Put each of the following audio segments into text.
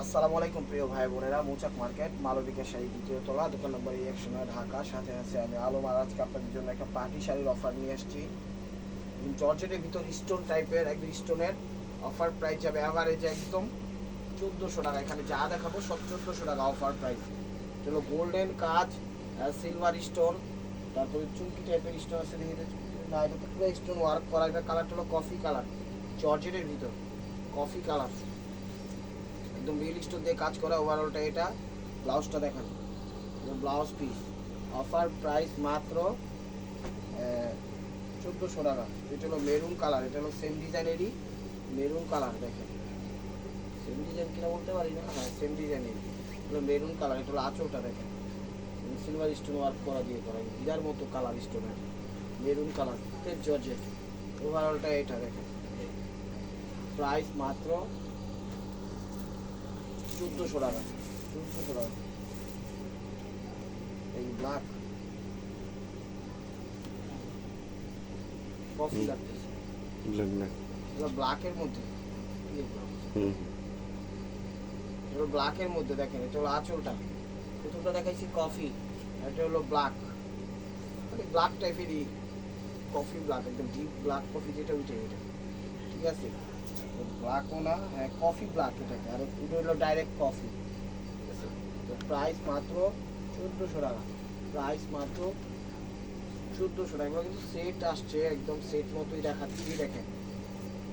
আসসালামু আলাইকুম, প্রিয় ভাই বোনেরা। মৌচাক মার্কেট মালবিকা শাড়ি দ্বিতীয় তলা, দোকান নম্বর একশো নয় ঢাকা। সাথে আছে আমি আলম। আর আজকে আপনাদের জন্য একটা পার্টি শাড়ির অফার নিয়ে এসেছি। জর্জেটের ভিতর স্টোন টাইপের একদম স্টোনের অফার প্রাইস যাবে অ্যাভারেজে একদম চোদ্দোশো টাকা। এখানে যা দেখাবো সব চোদ্দোশো টাকা অফার প্রাইস হলো গোল্ডেন কাজ সিলভার স্টোন তারপরে চুমকি টাইপের স্টোন আছে, দেখি না, এটা পুরো স্টোন ওয়ার্ক করা। এটা কালারটা হলো কফি কালার জর্জেটের ভিতর কফি কালার একদম রিয়েল স্টোন দিয়ে কাজ করা ওভারঅলটা এটা, ব্লাউজটা দেখান। ব্লাউজ পিস অফার প্রাইস মাত্র চোদ্দোশো টাকা। এটা হলো মেরুন কালার এটা হলো সেম ডিজাইনেরই মেরুন কালার দেখেন। সেম ডিজাইন কিনা বলতে পারি না হ্যাঁ সেম ডিজাইনেরই হলো মেরুন কালার এটা হলো আঁচলটা দেখেন। সিলভার স্টোন ওয়ার্ক করা দিয়ে করা হিরার মতো কালার স্টোনের মেরুন কালার জর্জেট ওভারঅলটা এটা দেখেন। প্রাইস মাত্র চোদ্দোশো টাকা চোদ্দোশো টাকা। এই ব্ল্যাক কফি লাগতেছে। ব্ল্যাকের মধ্যে ব্ল্যাকের দেখেন এটা হলো আঁচলটা। প্রথমটা দেখাইছি কফি এটা হলো ব্ল্যাক মানে ব্ল্যাক টাইপেরই কফি ব্ল্যাক একদম ডিপ ব্ল্যাক কফি যেটা ওইটা এটা। ঠিক আছে? ব্ল্যাকও না হ্যাঁ কফি ব্ল্যাক এটাকে। আর এটা হলো ডাইরেক্ট কফি তো প্রাইস মাত্র চোদ্দোশো টাকা। প্রাইস মাত্র চোদ্দোশো টাকা। এগুলো কিন্তু সেট আসছে, একদম সেট মতোই দেখাচ্ছি। দেখেন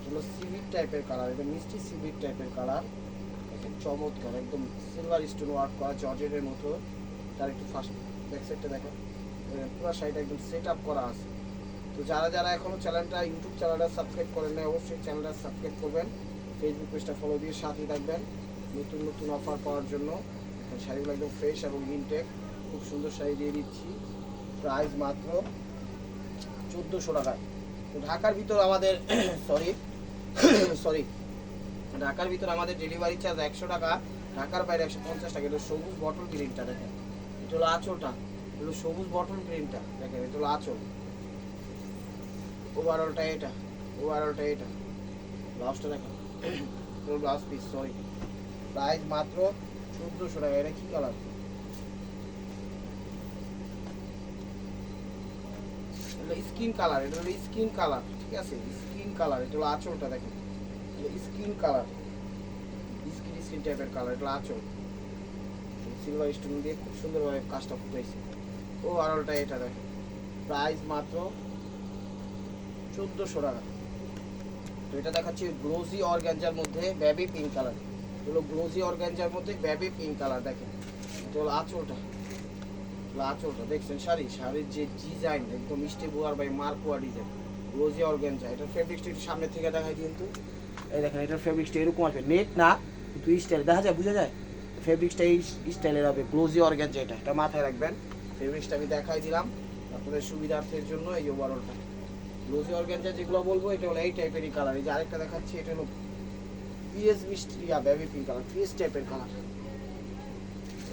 হলো সিভিট টাইপের কালার এটা মিষ্টি সিভিট টাইপের কালার দেখেন, চমৎকার। একদম সিলভার স্টোন ওয়ার্ক করা জর্জেটের মতো। তার একটু ফার্স্ট ব্যাক সাইডটা দেখেন। পুরো সাইডটা একদম সেট আপ করা আছে। তো যারা যারা এখনও চ্যানেলটা ইউটিউব চ্যানেলটা সাবস্ক্রাইব করেন না অবশ্যই চ্যানেলটা সাবস্ক্রাইব করবেন। ফেসবুক পেজটা ফলো দিয়ে সাথেই থাকবেন। নতুন নতুন অফার পাওয়ার জন্য। শাড়িগুলো একদম ফ্রেশ এবং ইনটেক খুব সুন্দর শাড়ি দিয়ে দিচ্ছি। প্রাইস মাত্র চোদ্দোশো টাকা। তো ঢাকার ভিতর আমাদের সরি সরি ঢাকার ভিতর আমাদের ডেলিভারি চার্জ একশো টাকা, ঢাকার বাইরে একশো পঞ্চাশ টাকা। এটা সবুজ বটল গ্রিনটা দেখেন। এটা হলো আঁচলটা। এটা হলো সবুজ বটল গ্রিনটা দেখেন। এটা হলো আঁচল। ওভারঅলটা এটা ওভারঅলটা এটা। ব্লাউজটা দেখেন ব্লাউজ পিস সরি প্রাইস মাত্র চোদ্দোশো টাকা, এটা কি কালার স্কিন কালার এটা হলো স্কিন কালার ঠিক আছে? স্কিন কালার এটা হলো আঁচলটা দেখেন স্কিন কালার স্কিন স্কিন টাইপের কালার এটা আঁচল। সিলভার স্টোন দিয়ে খুব সুন্দরভাবে কাজটা ফুটাইছে ও আরলটা এটা দেখেন প্রাইস মাত্র চোদ্দোশো টাকা। তো এটা দেখাচ্ছি গ্লোজি অর্গ্যাঞ্জার মধ্যে বেবি পিঙ্ক কালার হলো গ্লোজি অর্গ্যাঞ্জার মধ্যে বেবি পিঙ্ক কালার দেখেন। এটা হলো আঁচলটা আঁচলটা দেখছেন শাড়ি? শাড়ির যে ডিজাইন একদম মিষ্টি বুয়ার বাই মার্কোয়া ডিজাইন গ্লোজি অর্গ্যাঞ্জা এটার ফেব্রিক্সটা একটু সামনে থেকে দেখাই কিন্তু এই দেখেন, এটার ফেব্রিক্সটা এরকম আসবে। নেট না, কিন্তু স্টাইল দেখা যায়, বোঝা যায়? ফেব্রিক্সটা এই স্টাইলের হবে গ্লোজি অর্গ্যাঞ্জা এটা। এটা মাথায় রাখবেন। ফেব্রিক্সটা আমি দেখাই দিলাম আপনাদের সুবিধার্থের জন্য এই ওভারঅলটা গ্লোজি অর্গ্যাঞ্জা যেগুলো বলব, এটা হলো এই টাইপেরই কালার এই যে আরেকটা দেখাচ্ছি, এটা হলো পিএস মিষ্টি বেবি পিঙ্ক কালার পিএস টাইপের কালার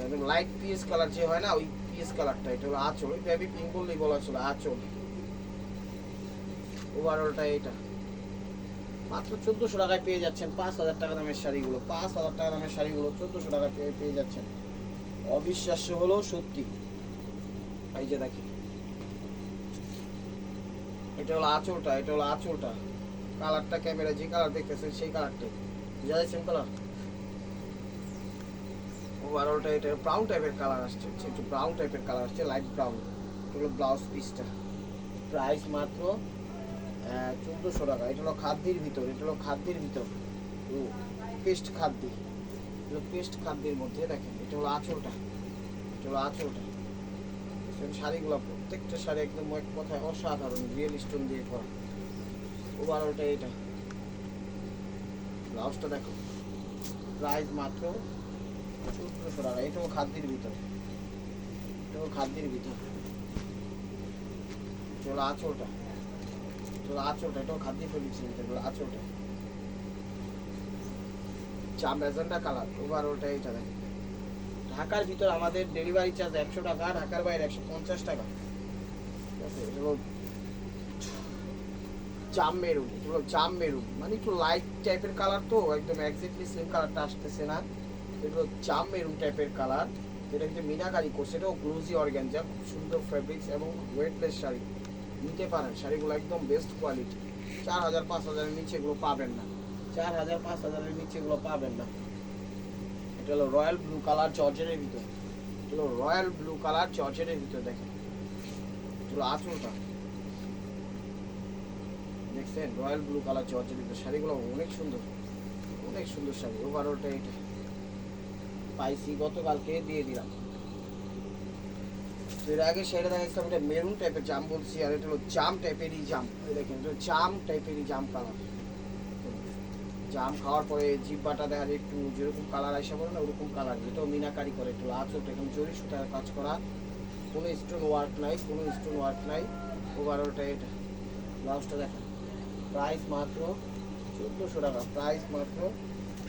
একদম লাইট পিএস কালার যে হয় না, ওই পিএস কালারটা এটা হলো আঁচল। ওই বেবি পিঙ্ক বললেই বলা ছিল আঁচল। ওভারঅলটা এটা মাত্র চোদ্দোশো টাকায় পেয়ে যাচ্ছেন, পাঁচ হাজার টাকা দামের শাড়িগুলো। পাঁচ হাজার টাকা দামের শাড়িগুলো চোদ্দোশো টাকা পেয়ে পেয়ে যাচ্ছেন। অবিশ্বাস্য হলেও সত্যি। এই যে দেখি এটা হলো আঁচলটা, এটা হলো আঁচলটা। কালারটা ক্যামেরা যে কালার দেখতেছেন সেই কালারটাই বুঝা সেম কালার ওভারঅলটা এটা ব্রাউন টাইপের কালার আসছে একটু ব্রাউন টাইপের কালার আসছে লাইট ব্রাউন হলো ব্লাউজ পিসটা প্রাইস মাত্র চোদ্দোশো টাকা। এটা হলো খাদ্যের ভিতর, এটা হলো খাদ্যের ভিতর। ও পেস্ট খাদ্য। পেস্ট খাদ্যের মধ্যে, দেখেন, এটা হলো আঁচলটা। এটা হলো আঁচলটা। শাড়িগুলো প্রত্যেকটা শাড়ি একদম এক কথায় অসাধারণ রিয়েল স্টোন দিয়ে করা। ওভারঅলটা এটা ব্লাউজটা দেখো। প্রাইস মাত্র চোদ্দোশো টাকা। এটাও খাদ্যের ভিতর। এটাও খাদ্যের ভিতর। চলো আঁচলটা। চলো আঁচলটা, এটাও খাদ্যের ফেব্রিক্স ভিতর আঁচলটা। চা ম্যাজেন্টা কালার ওভারঅলটা এটা দেখো। ঢাকার ভিতর আমাদের ডেলিভারি চার্জ একশো টাকা, ঢাকার বাইরে একশো পঞ্চাশ টাকা। জাম মেরুন, এটা হলো জাম মেরুন। মানে একটু লাইট টাইপের কালার তো, একদম এক্স্যাক্টলি সেম কালারটা আসতেছে না। এটা হলো চাম মেরুন টাইপের কালার যেটা কিন্তু মিনাকারি করছে এটাও গ্লুজি অর্গ্যানজা খুব সুন্দর ফ্যাব্রিক্স এবং ওয়েটলেস শাড়ি। নিতে পারেন, শাড়িগুলো একদম বেস্ট কোয়ালিটি চার হাজার, পাঁচ হাজারের নিচে এগুলো পাবেন না। চার হাজার, পাঁচ হাজারের নিচে এগুলো পাবেন না। এটা হলো রয়্যাল ব্লু কালার জর্জেটের ভিতর। এটা হলো রয়্যাল ব্লু কালার জর্জেটের ভিতর, দেখেন। এটা হলো আঁচলটা। দেখছেন? রয়্যাল ব্লু কালার জর্জেটের ভিতর। শাড়িগুলো অনেক সুন্দর। অনেক সুন্দর শাড়ি। ওভারঅলটা এটা। পাইছি, গতকালকে দিয়ে দিলাম। তো এর আগে সেটা দেখাচ্ছিলাম এটা মেরুন টাইপের জাম বলছি, আর এটা হলো জাম টাইপেরই জাম। দেখেন, এটা জাম টাইপেরই জাম কালার জাম খাওয়ার পরে জিব্বাটা দেখা যায় একটু যেরকম কালার আসে বলে না, ওরকম কালার এটাও মিনাকারি করে একটু আচলটা এখানে জরি সুতার কাজ করা। কোনো স্টোন ওয়ার্ক নাই, কোনো স্টোন ওয়ার্ক নাই। ওভারঅলটা এটা। ব্লাউজটা দেখা প্রাইস মাত্র চোদ্দোশো টাকা প্রাইস মাত্র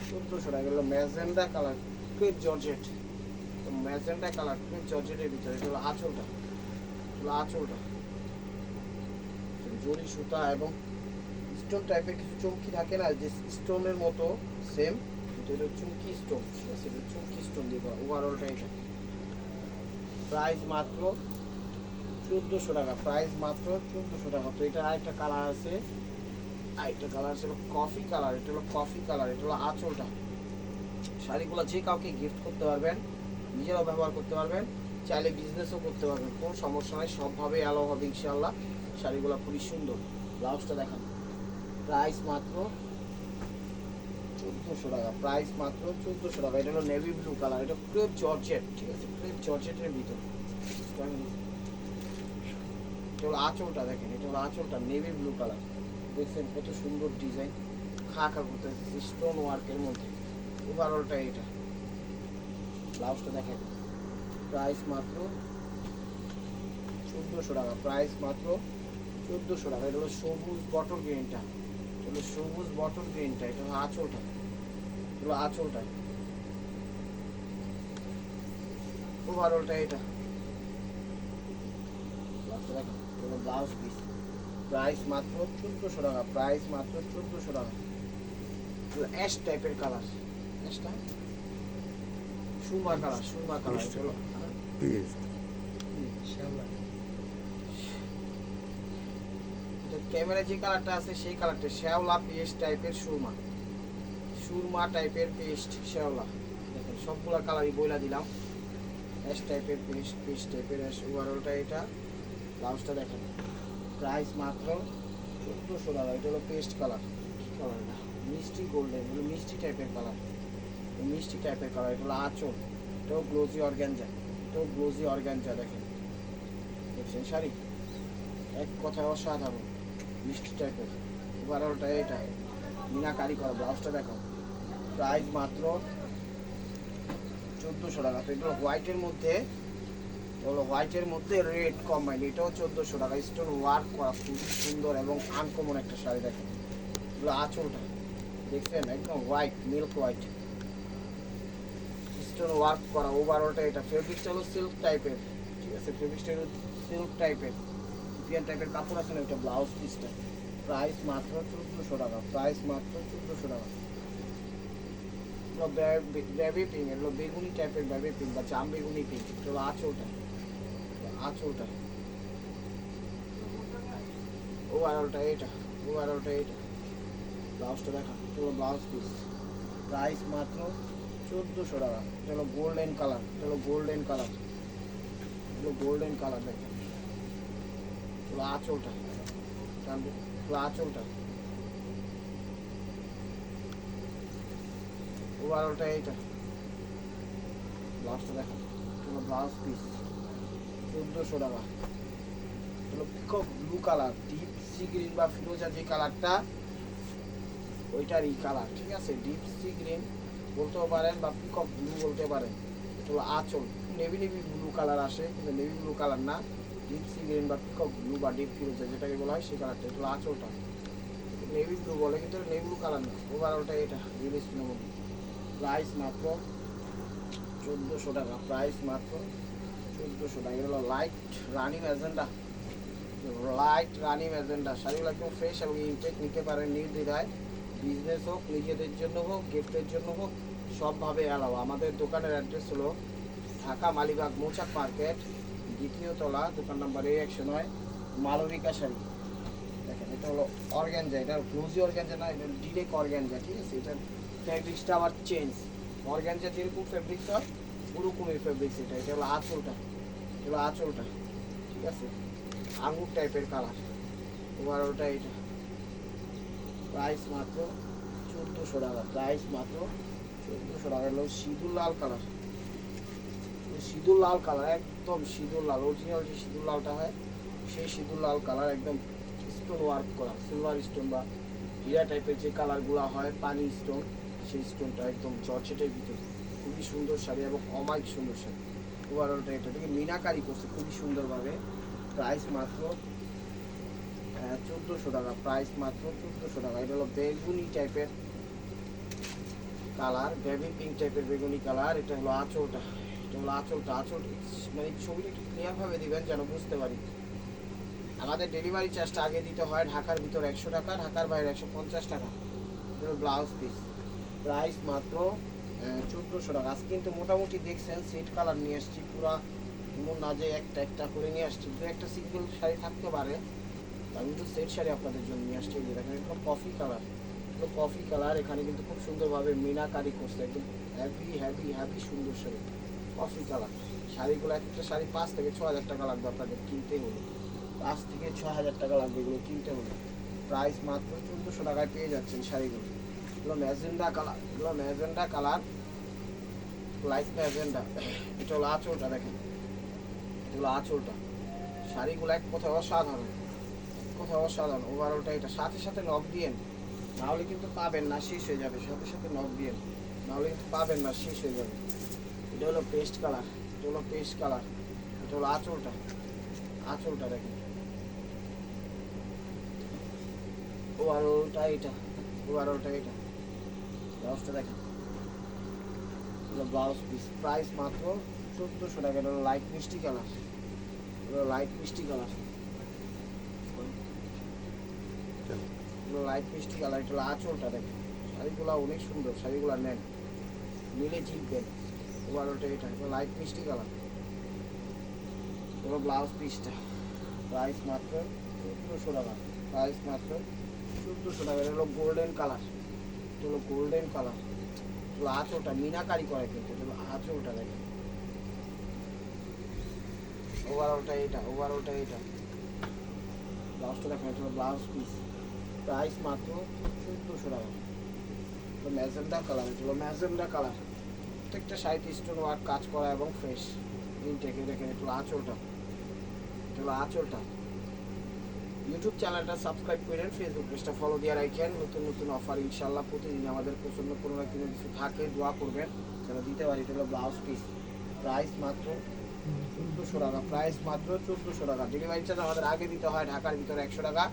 চোদ্দোশো টাকা। এগুলো ম্যাজেন্ডা কালার ক্রিপ জর্জেট। তো ম্যাজেন্ডা কালার ক্রিপ জর্জেটের ভিতরে। এটা হলো আঁচলটা এটা আঁচলটা। জরি সুতা এবং স্টোন টাইপের কিছু চমকি থাকে না, যে স্টোনের মতো সেম এটা চুমকি স্টোন সেটা চুমকি স্টোন দিয়ে করা ওভারঅলটা এটা। প্রাইস মাত্র চোদ্দোশো টাকা প্রাইস মাত্র চোদ্দোশো টাকা। তো এটা আরেকটা কালার আছে, আরেকটা কালার আছে কফি কালার এটা হলো কফি কালার এটা হলো আঁচলটা। শাড়িগুলো যে কাউকে গিফট করতে পারবেন, নিজেরাও ব্যবহার করতে পারবেন, চাইলে বিজনেসও করতে পারবেন, কোনো সমস্যা নাই, সবভাবে অ্যালো হবে ইনশাল্লাহ শাড়িগুলো খুবই সুন্দর, ব্লাউজটা দেখান। প্রাইস মাত্র চোদ্দোশো টাকা, প্রাইস মাত্র চোদ্দোশো টাকা। এটা হলো নেভি ব্লু কালার এটা ক্রেপ জর্জেট ঠিক আছে? ক্রেপ জর্জেটের ভিতর। এটা হলো আঁচলটা দেখেন, এটা হলো আঁচলটা নেভি ব্লু কালার দেখছেন কত সুন্দর ডিজাইন খা খা করতে স্টোন ওয়ার্কের মধ্যে। ওভারঅলটা এটা। ব্লাউজটা দেখেন। প্রাইস মাত্র চোদ্দোশো টাকা প্রাইস মাত্র চোদ্দোশো টাকা। এটা হলো সবুজ বটল গ্রিনটা এটা হলো সবুজ বটল গ্রিনটা এটা হলো আঁচলটা এটা হলো আঁচলটা ওভারঅলটা এটা। ব্লাউজ পিস প্রাইস মাত্র চোদ্দোশো টাকা প্রাইস মাত্র চোদ্দোশো টাকা। অ্যাশ টাইপের কালার অ্যাশটা সুরমা কালার সুরমা কালার এটা হলো পিস ক্যামেরা যে কালারটা আছে সেই কালারটা, শ্যাওলা পেস্ট টাইপের সুরমা। সুরমা টাইপের পেস্ট শ্যাওলা। দেখেন, সবগুলা কালারই বইলা দিলাম। অ্যাশ টাইপের পেস্ট পেস্ট টাইপের অ্যাশ ওভারঅলটা এটা। ব্লাউজটা দেখেন প্রাইস মাত্র চোদ্দোশো টাকা। এটা হলো পেস্ট কালার কী কালার এটা মিষ্টি গোল্ডেন এগুলো মিষ্টি টাইপের কালার মিষ্টি টাইপের কালার এটা হলো আঁচল। এটাও গ্লোজি অর্গ্যানজা এটাও গ্লোজি অর্গ্যানজা দেখেন। দেখছেন শাড়ি? এক কথায় অসাধারণ। মিষ্টি টাইপের ওভারঅলটা এটা। মিনাকারি করা ব্লাউজটা দেখো। প্রাইস মাত্র চোদ্দোশো টাকা। তো এগুলো হোয়াইটের মধ্যে হলো হোয়াইটের মধ্যে রেড কম্বাইন এটাও চোদ্দোশো টাকা। স্টোন ওয়ার্ক করা খুবই সুন্দর এবং আনকমন একটা শাড়ি দেখেন এগুলো আঁচলটা, দেখছেন? একদম white milk white stone work করা ওভারঅলটা এটা। ফেব্রিকটা হলো সিল্ক টাইপের ঠিক আছে? ফেব্রিকটা হলো সিল্ক টাইপের ইন্ডিয়ান টাইপের কাপড় আছে না এটা ব্লাউজ পিসটা প্রাইস মাত্র চোদ্দোশো টাকা প্রাইস মাত্র চোদ্দোশো টাকা। বেবি পিঙ্ক এগুলো বেগুনি টাইপের বেবি পিঙ্ক বা জাম বেগুনি পিঙ্ক এটা হলো আঁচলটা আঁচলটা ওভারঅলটা এটা ও ওভারঅলটা এটা ব্লাউজটা দেখা হলো ব্লাউজ পিস প্রাইস মাত্র চোদ্দোশো টাকা। এটা হলো গোল্ডেন কালার এটা হলো গোল্ডেন কালার এগুলো গোল্ডেন কালার এগুলো আঁচলটা। টানবে আঁচলটা। Blue colour deep sea green বা ফিরোজা যে কালারটা ওইটারই কালার ঠিক আছে? ডিপ সি গ্রিন বলতেও পারেন বা পিকক ব্লু বলতে পারেন। হলো আঁচল। নেভি নেভি ব্লু কালার আসে, কিন্তু নেভি ব্লু কালার না। ডিপ সি গ্রিন বা পিকক ব্লু বা ডিপ ফিরোজা যেটাকে বলা হয় সেই কালারটা হলো আঁচলটা। নেভি ব্লু বলে, কিন্তু নেভি ব্লু কালার না। ওভারঅলটা এটা রিলিজ মধ্যে প্রাইস মাত্র চোদ্দোশো টাকা। প্রাইস মাত্র চোদ্দোশো টাকা। এগুলো light running agenda light running agenda শাড়িগুলো একদম ফ্রেশ এবং ইনটেক নিতে পারেন নির্দ্বিধায়। বিজনেস হোক, নিজেদের জন্য হোক গিফটের জন্য হোক, সবভাবে অ্যালাও আমাদের দোকানের অ্যাড্রেস হলো ঢাকা মালিবাগ মৌচাক মার্কেট। দ্বিতীয় তলা, দোকান নাম্বার এ, একশো নয়, মালবিকা শাড়ি। দেখেন, এটা হলো অর্গ্যানজা এটা ক্লোজি অর্গ্যানজা না, এটা ডিরেক্ট অর্গ্যানজা ঠিক আছে? এটার ফ্যাব্রিক্সটা আবার চেঞ্জ অর্গ্যানজা যেরকম ফ্যাব্রিক্স হয় ওরকমই ফ্যাব্রিক্স এটা। এটা হলো আঁচলটা, এটা হলো আঁচলটা, ঠিক আছে? আঙুর টাইপের কালার এবার ওটা এটা। প্রাইস মাত্র চোদ্দোশো টাকা প্রাইস মাত্র চোদ্দোশো টাকা। হলো সিঁদুর লাল কালার সিঁদুর লাল কালার, একদম সিঁদুর লাল অরিজিনাল যে সিঁদুর লালটা হয়, সেই সিঁদুর লাল কালার একদম স্টোন ওয়ার্ক করা সিলভার স্টোন বা হীরা টাইপের যে কালারগুলো হয়, পানি স্টোন সেই স্টোনটা একদম জর্জেটের ভিতরে। খুবই সুন্দর শাড়ি এবং অমাইক সুন্দর শাড়ি। ওভারঅলটা এটা। থেকে মিনাকারি করছে, খুবই সুন্দরভাবে। প্রাইস মাত্র চোদ্দোশো টাকা। প্রাইস মাত্র চোদ্দোশো টাকা। এটা হলো বেগুনি টাইপের কালার বেবি পিঙ্ক টাইপের বেগুনি কালার এটা হলো আঁচলটা। হলো আঁচলটা আঁচল মানে ছবিটা একটু ক্লিয়ারভাবে দিবেন যেন বুঝতে পারি। আমাদের ডেলিভারি চার্জটা আগে দিতে হয় ঢাকার ভিতর একশো টাকা, ঢাকার বাইরে একশো পঞ্চাশ টাকা। ব্লাউজ পিস প্রাইস মাত্র চোদ্দোশো টাকা। আজকে কিন্তু মোটামুটি দেখছেন সেট কালার নিয়ে আসছি, পুরা এমন না যে একটা একটা করে নিয়ে আসছি। দু একটা সিঙ্গেল শাড়ি থাকতে পারে আমি তো সেট শাড়ি আপনাদের জন্য নিয়ে আসছি। যে দেখেন এটা কফি কালার তো কফি কালার এখানে কিন্তু খুব সুন্দরভাবে মিনাকারি করছে, একদম হ্যাভি হ্যাভি হ্যাভি সুন্দর শাড়ি। কফি কালার শাড়িগুলো এক একটা শাড়ি পাঁচ থেকে ছ হাজার টাকা লাগবে আপনাদের কিনতে হলে। পাঁচ থেকে ছ হাজার টাকা লাগবে এগুলো কিনতে হলে। প্রাইস মাত্র চোদ্দোশো টাকায় পেয়ে যাচ্ছেন শাড়িগুলো। এগুলো ম্যাজেন্ডা কালার, এগুলো ম্যাজেন্ডা কালার লাইট ম্যাজেন্ডা। এটা হলো আঁচলটা দেখেন। এটা হলো আঁচলটা। শাড়িগুলো এক কোথাও অসাধারণ। কোথাও অসাধারণ। ওভারঅলটা এটা। সাথে সাথে নখ দিয়েন নাহলে কিন্তু পাবেন না, শেষ হয়ে যাবে। সাথে সাথে নখ দিয়েন নাহলে কিন্তু পাবেন না, শেষ হয়ে যাবে। এটা হলো পেস্ট কালার এটা হলো পেস্ট কালার এটা হলো আঁচলটা আঁচলটা দেখেন। ওভারঅলটা এটা ওভারঅলটা এটা। ব্লাউজটা দেখেন। ব্লাউজ পিস প্রাইস মাত্র চোদ্দোশো টাকা, এটা হলো লাইট মিষ্টি কালার এটা লাইট মিষ্টি কালার লাইট মিষ্টি কালার এটা আঁচলটা দেখেন। শাড়িগুলো অনেক সুন্দর, শাড়িগুলো নেন। নিলে জিতবেন ওভারঅলটা এটা এটা লাইট মিষ্টি কালার এগুলো ব্লাউজ পিসটা প্রাইস মাত্র চোদ্দোশো টাকা। প্রাইস মাত্র চোদ্দোশো টাকা। এটা হলো গোল্ডেন কালার এটা হলো গোল্ডেন কালার এগুলো আঁচলটা, মিনাকারি করে কিন্তু। এটা হলো আঁচলটা দেখেন। ওভারঅলটা এটা ওভারঅলটা এটা। ব্লাউজটা দেখেন, এটা হলো ব্লাউজ পিস প্রাইস মাত্র চোদ্দোশো টাকা। ম্যাজেন্ডা কালার এগুলো ম্যাজেন্ডা কালার প্রত্যেকটা সাইড স্টোন ওয়ার্ক কাজ করা এবং ফ্রেশ ইনটেকে দেখেন একটু আঁচলটা। হলো আঁচলটা। ইউটিউব চ্যানেলটা সাবস্ক্রাইব করেন ফেসবুক পেজটা ফলো দিয়ে রাখেন। নতুন নতুন অফার ইনশাল্লাহ প্রতিদিন আমাদের পছন্দ কোনো না কোনো কিছু থাকে, দোয়া করবেন। যেন দিতে পারি, এটা হলো ব্লাউজ পিস প্রাইস মাত্র চোদ্দোশো টাকা প্রাইস মাত্র চোদ্দোশো টাকা। ডেলিভারি চার্জ আমাদের আগে দিতে হয় ঢাকার ভিতরে একশো টাকা,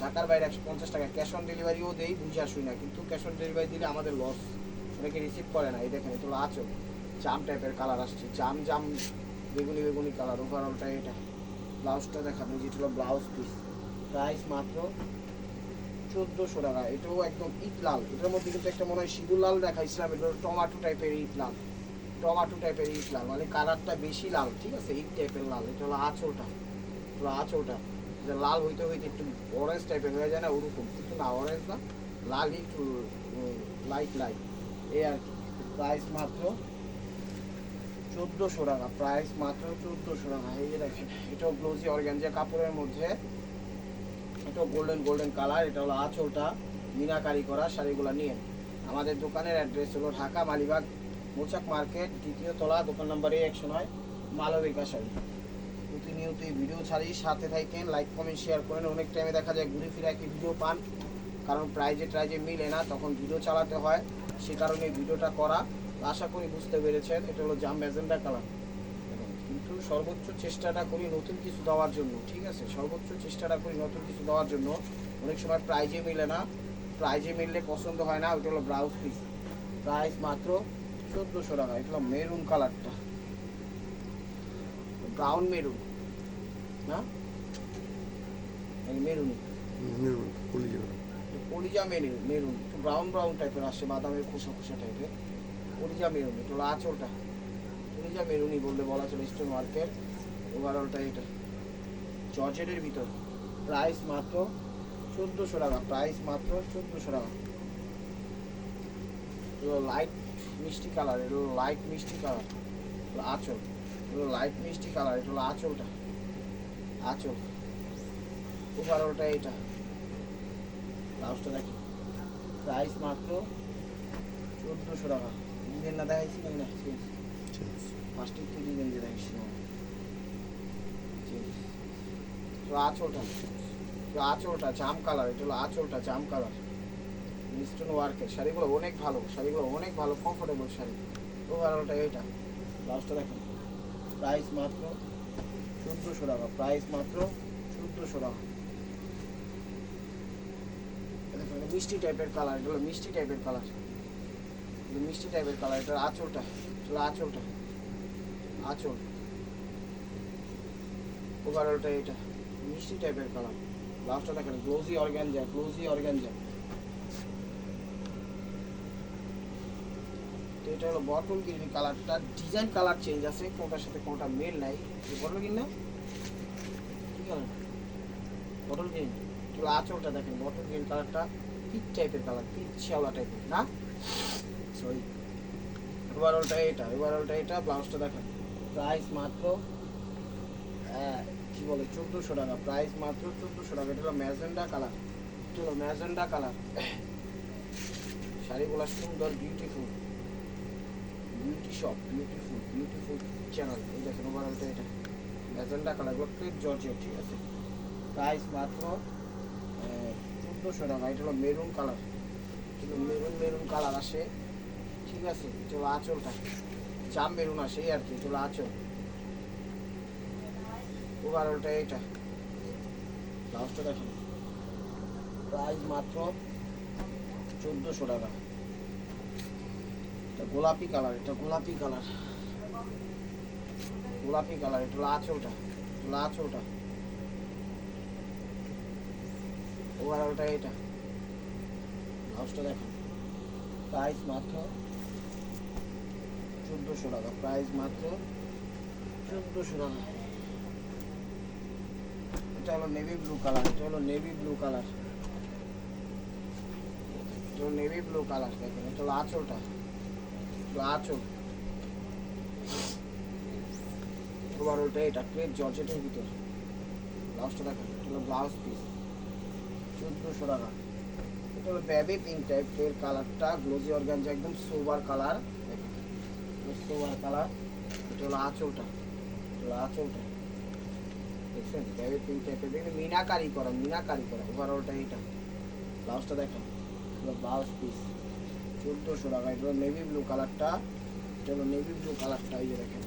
ঢাকার বাইরে একশো পঞ্চাশ টাকা। ক্যাশ অন ডেলিভারিও দেই, বুঝে আসুই না। কিন্তু ক্যাশ অন ডেলিভারি দিলে আমাদের লস অনেকে রিসিভ করে না। এই দেখেন এটা হলো আচল জাম টাইপের কালার আসছে। জাম জাম, বেগুনি বেগুনি কালার ওভারঅলটা এটা। ব্লাউজটা দেখাবেন যেটা ব্লাউজ পিস প্রাইস মাত্র চোদ্দোশো টাকা। এটাও একদম ইট লাল। এটার মধ্যে কিন্তু একটা মনে হয় সিঁদুর লাল দেখাইছিলাম। এটা টমাটো টাইপের ইট লাল। টমাটো টাইপের ইট লাল। মানে কালারটা বেশি লাল, ঠিক আছে? ইট টাইপের লাল। এটা হলো আঁচলটা। হলো আঁচলটা। যে লাল হইতে হইতে একটু অরেঞ্জ টাইপের হয়ে যায় না? ওরকম। কিন্তু না অরেঞ্জ না। লাল একটু লাইট লাইট এই আর প্রাইস মাত্র চোদ্দোশো টাকা প্রাইস মাত্র চোদ্দোশো টাকা। এই দেখেন এটাও ব্লাউজি অর্গ্যানজা কাপড়ের মধ্যে। এটাও গোল্ডেন গোল্ডেন কালার এটা হলো আঁচলটা, মিনাকারি করা শাড়িগুলো নিয়ে। আমাদের দোকানের অ্যাড্রেস হলো ঢাকা মালিবাগ, মোচাক মার্কেট, দ্বিতীয় তলা, দোকান নাম্বার একশো নয়, মালবিকা শাড়ি। প্রতিনিয়ত এই ভিডিও ছাড়ি, সাথে থাকেন লাইক কমেন্ট শেয়ার করেন। অনেক টাইমে দেখা যায়, ঘুরে ফিরে একই ভিডিও পান। কারণ প্রাইজে ট্রাইজে মিলে না, তখন ভিডিও চালাতে হয়। সে কারণে ভিডিওটা করা। আশা করি বুঝতে পেরেছেন, এটা হলো জাম ম্যাজেন্ডা কালার কিন্তু সর্বোচ্চ চেষ্টাটা করি নতুন কিছু দেওয়ার জন্য, ঠিক আছে? সর্বোচ্চ চেষ্টাটা করি নতুন কিছু দেওয়ার জন্য। অনেক সময় প্রাইজে মিলে না। প্রাইজে মিললে পছন্দ হয় না, ওইটা হলো ব্লাউজ পিস প্রাইস মাত্র চোদ্দোশো টাকা, এটা হলো মেরুন কালারটা ব্রাউন মেরুন না? মেরুন যাবে অরিজা মেরুন মেরুন ব্রাউন ব্রাউন টাইপের আসে বাদামের খোসা খোসা টাইপের অরিজা মেরুন এটা আঁচলটা। অরিজা মেরুনই বললে বলা চলে স্টোন ওয়ার্কের ওভারঅলটা এটা। জর্জেটের ভিতর প্রাইস মাত্র চোদ্দোশো টাকা প্রাইস মাত্র চোদ্দোশো টাকা। এগুলো লাইট মিষ্টি কালার এগুলো লাইট মিষ্টি কালার আঁচল। এগুলো লাইট মিষ্টি কালার এটা আঁচলটা। আঁচল। ওভারঅলটা এটা। ব্লাউজটা দেখি প্রাইস মাত্র চোদ্দোশো টাকা। ডিজাইন না দেখাইছি না না ফার্স্ট একটু ডিজাইন দিয়ে দেখাইছি না তো আঁচলটা। তো আঁচলটা, জাম কালার। এটা হলো আঁচলটা, জাম কালার। মিস্টন ওয়ার্কের শাড়িগুলো অনেক ভালো। শাড়িগুলো অনেক ভালো কমফোর্টেবল শাড়ি। ওভারঅলটা এটা ব্লাউজটা দেখেন। প্রাইস মাত্র চোদ্দোশো টাকা। প্রাইস মাত্র চোদ্দোশো টাকা এটা দেখুন, এটা মিষ্টি টাইপের কালার এটা হলো মিষ্টি টাইপের কালার মিষ্টি টাইপের কালার এটার আঁচলটা হলো আঁচলটা, আঁচল। ওভারঅলটা এটা, মিষ্টি টাইপের কালার লাস্টটা দেখেন গ্লোজি অর্গানজা গ্লোজি অর্গানজা তো এটা হলো বটল গ্রিন কালারটা ডিজাইন কালার চেঞ্জ আছে, কোনটার সাথে কোনটা মেল নাই। বটল গ্রিন না? কি কালার বটল গ্রিন। চলো আঁচলটা দেখেন বটল গ্রিন কালারটা পিচ টাইপের কালার পিচ শ্যাওলা টাইপের না? সরি ওভারঅলটা এটা ওভারঅলটা এটা ব্লাউজটা দেখেন। প্রাইস মাত্র কি বলে, চোদ্দোশো টাকা। প্রাইস মাত্র চোদ্দোশো টাকা। এটা হলো ম্যাজেন্ডা কালার। এটা হলো ম্যাজেন্ডা কালার। শাড়িগুলো সুন্দর beautiful beauty shop beautiful beautiful channel এই দেখেন ওভারঅলটা এটা। ম্যাজেন্ডা কালার এগুলো জর্জেট ঠিক আছে। প্রাইস মাত্র চোদ্দোশো টাকা এটা হলো মেরুন কালার। কিন্তু মেরুন মেরুন কালার আসে, ঠিক আছে? এটা হলো আঁচলটা। জাম মেরুন আসে আর কি, এটা হলো আঁচল। ওভারঅলটা এটা ব্লাউজটা দেখেন প্রাইস মাত্র চোদ্দোশো টাকা। এটা গোলাপি কালার, এটা গোলাপি কালার। গোলাপি কালার, এটা হলো আঁচলটা, এটা হলো আঁচলটা। ওভারঅলটা এটা। ব্লাউজটা দেখেন। প্রাইস মাত্র চোদ্দোশো টাকা। প্রাইস মাত্র চোদ্দোশো টাকা। এটা হলো নেভি ব্লু কালার এটা হলো নেভি ব্লু কালার এটা নেভি ব্লু কালার দেখেন। এটা হলো আঁচলটা। আঁচল। ওভারঅলটা এটা ক্রেপ জর্জেটের ভিতর। ব্লাউজটা দেখেন, এটা হলো ব্লাউজ পিস চোদ্দোশো টাকা। এটা হলো ব্যাবি পিঙ্ক টাইপের কালারটা গ্লোজি অর্গানজা একদম সোবার কালার সোবার কালার এটা হলো আঁচলটা। এটা হলো আঁচলটা। দেখছেন? ব্যাবি পিঙ্ক টাইপের দেখবেন মিনাকারি করা মিনাকারি করা। ওভারঅলটা এটা ব্লাউজটা দেখেন। ব্লাউজ পিস চোদ্দোশো টাকা। এটা হলো নেভি ব্লু কালারটা এটা হলো নেভি ব্লু কালারটা এই যে দেখেন।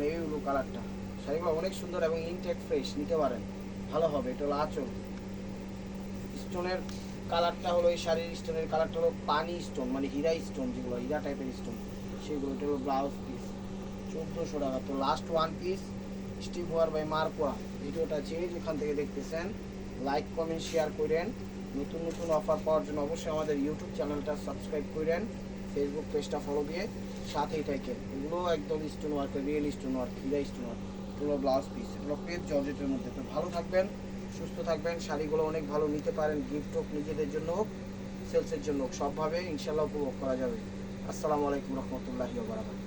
নেভি ব্লু কালারটা শাড়িগুলো অনেক সুন্দর এবং ইনটেক ফ্রেশ নিতে পারেন। ভালো হবে। এটা হলো আঁচল। স্টোনের কালারটা হলো, এই শাড়ির স্টোনের কালারটা হলো পানি স্টোন মানে হীরা স্টোন যেগুলো, হীরা টাইপের স্টোন। সেগুলো হলো ব্লাউজ পিস, চোদ্দোশো টাকা। তো লাস্ট ওয়ান পিস স্টিভ ওয়ার বাই মারকোয়া ভিডিওটা যে যেখান থেকে দেখতেছেন লাইক কমেন্ট শেয়ার করেন। নতুন নতুন অফার পাওয়ার জন্য অবশ্যই আমাদের ইউটিউব চ্যানেলটা সাবস্ক্রাইব করেন ফেসবুক পেজটা ফলো দিয়ে সাথেই থাকেন। এগুলো একদম stone work real stone work হীরা স্টোন ওয়ার্ক এগুলো ব্লাউজ পিস এগুলো পেজ জর্জেটের মধ্যে। তো ভালো থাকবেন। সুস্থ থাকবেন, শাড়িগুলো অনেক ভালো নিতে পারেন গিফট হোক, নিজেদের জন্য হোক সেলসের জন্য হোক, সবভাবে ইনশাল্লাহ উপভোগ করা যাবে। আসসালামু আলাইকুম রহমতুল্লাহি বারাকাতুহু।